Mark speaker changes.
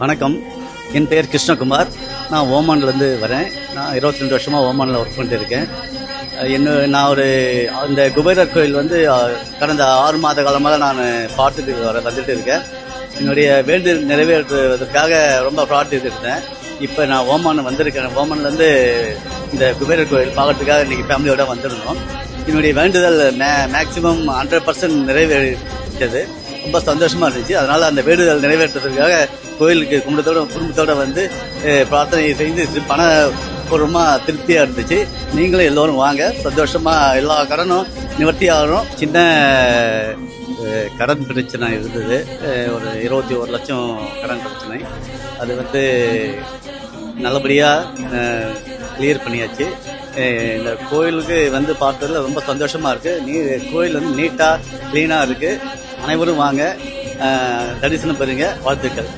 Speaker 1: வணக்கம். என் பெயர் கிருஷ்ணகுமார். நான் ஓமான்லேருந்து வரேன். நான் இருபத்தி ரெண்டு வருஷமாக ஓமானில் ஒர்க் பண்ணிட்டு இருக்கேன் என்ன நான் ஒரு அந்த குபேரர் கோயில் வந்து கடந்த ஆறு மாத காலமாக நான் பார்த்துட்டு வர வந்துட்டு இருக்கேன் என்னுடைய வேண்டுதல் நிறைவேற்றுவதற்காக ரொம்ப பிரார்த்திட்டு இருந்தேன் இப்போ நான் ஓமான் வந்திருக்கேன் ஓமான்லேருந்து இந்த குபேரர் கோயில் பார்க்கறதுக்காக இன்னைக்கு ஃபேமிலியோடு வந்திருந்தோம். என்னுடைய வேண்டுதல் மே மேக்ஸிமம் ஹண்ட்ரட் பர்சன்ட் நிறைவேறிச்சது ரொம்ப சந்தோஷமா இருந்துச்சு. அதனால அந்த வேண்டுதல் நிறைவேற்றுறதுக்காக கோயிலுக்கு குடும்பத்தோட குடும்பத்தோட வந்து பிரார்த்தனை செய்து பண பூர்வமாக திருப்தியா இருந்துச்சு. நீங்களும் எல்லோரும் வாங்க. சந்தோஷமா எல்லா கடனும் நிவர்த்தி ஆகணும். சின்ன கடன் பிரச்சனை இருந்தது. ஒரு இருபத்தி ஒரு லட்சம் கடன் பிரச்சனை. அது வந்து நல்லபடியாக கிளியர் பண்ணியாச்சு. இந்த கோயிலுக்கு வந்து பார்த்ததுல ரொம்ப சந்தோஷமாக இருக்குது நீ கோயில் வந்து நீட்டாக க்ளீனாக இருக்குது அனைவரும் வாங்க. தரிசனம் பெறுங்க. வாழ்த்துக்கள்.